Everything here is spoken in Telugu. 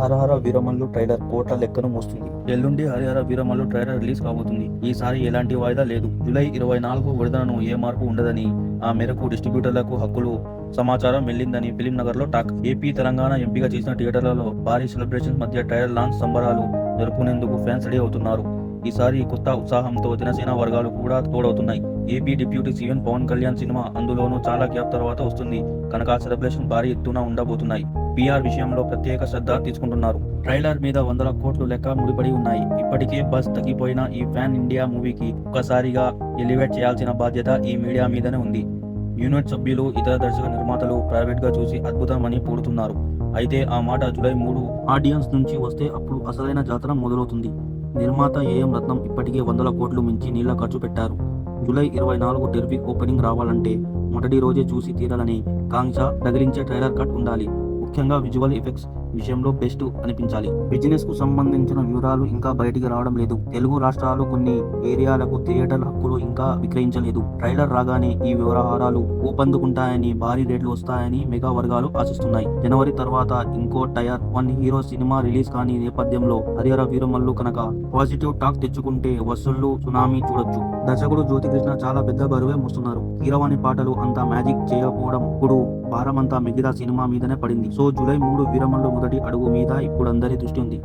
హరహర వీరమల్లు ట్రైలర్ కోట్ల లెక్కను మోస్తుంది. ఎల్లుండి హరిహర వీరమల్లు ట్రైలర్ రిలీజ్ కాబోతుంది. ఈసారి ఎలాంటి వాయిదా లేదు. జూలై ఇరవై నాలుగు విడుదలను ఏ మార్పు ఉండదని ఆ మేరకు డిస్ట్రిబ్యూటర్లకు హక్కులు సమాచారం వెళ్ళిందని ఫిలిం నగర్లో టాక్. ఏపీ తెలంగాణ ఎంపిక చేసిన థియేటర్లలో భారీ సెలబ్రేషన్స్ మధ్య ట్రైలర్ లాంచ్ సంబరాలు జరుపుకునేందుకు ఫ్యాన్స్ రెడీ అవుతున్నారు. ఈసారి కొత్త ఉత్సాహంతో జనసేన వర్గాలు కూడా తోడవుతున్నాయి. AP deputy CM Pawan Kalyan cinema అందులోనూ చాలా గ్యాప్ తర్వాత వస్తుంది. కనుక సెలబ్రేషన్ భారీ ఎత్తున ఉండబోతున్నాయి. బీఆర్ విషయంలో ప్రత్యేక శ్రద్ధ తీసుకుంటున్నారు. ట్రైలర్ మీద వందల కోట్లు లెక్క ముడిపడి ఉన్నాయి. ఇప్పటికే బస్ తగ్గిపోయిన ఈ ఫ్యాన్ ఇండియా మూవీకి ఒక్కసారిగా ఎలివేట్ చేయాల్సిన బాధ్యత ఈ మీడియా మీదనే ఉంది. యూనిట్ సభ్యులు ఇతర దర్శక నిర్మాతలు ప్రైవేట్గా చూసి అద్భుతమని పూడుతున్నారు అయితే ఆ మాట జూలై మూడు ఆడియన్స్ నుంచి వస్తే అప్పుడు అసలైన జాతర మొదలవుతుంది. నిర్మాత ఏఎం రత్నం ఇప్పటికే వందల కోట్లు మించి నీళ్ళ ఖర్చు పెట్టారు. జూలై ఇరవై నాలుగు టెర్విక్ ఓపెనింగ్ రావాలంటే మొదటి రోజే చూసి తీరాలని కాంక్ష తగిలించే ట్రైలర్ కట్ ఉండాలి. ముఖ్యంగా విజువల్ ఎఫెక్ట్స్ విషయంలో బెస్ట్ అనిపించాలి. బిజినెస్కు సంబంధించిన వివరాలు ఇంకా బయటికి రావడం లేదు. తెలుగు రాష్ట్రాలు కొన్ని ఏరియాలకు థియేటర్ హక్కులు ఇంకా విక్రయించలేదు. ట్రైలర్ రాగానే ఈ వ్యవహారాలు ఊపందుకుంటాయని భారీ రేట్లు వస్తాయని మెగా వర్గాలు ఆశిస్తున్నాయి. జనవరి తర్వాత ఇంకో tier one hero cinema release కాని నేపథ్యంలో హరిహర వీరమల్లు కనుక పాజిటివ్ టాక్ తెచ్చుకుంటే వసూళ్ళు సునామీ చూడొచ్చు. దర్శకుడు జ్యోతికృష్ణ చాలా పెద్ద బరువే మోస్తున్నారు. హీరవాణి పాటలు అంత మ్యాజిక్ చేయకపోవడం ఇప్పుడు భారమంతా మిగతా సినిమా మీదనే పడింది. సో జూలై మూడు వీరమల్లు ఒకటి అడుగు మీద ఇప్పుడు అందరి దృష్టి ఉంది.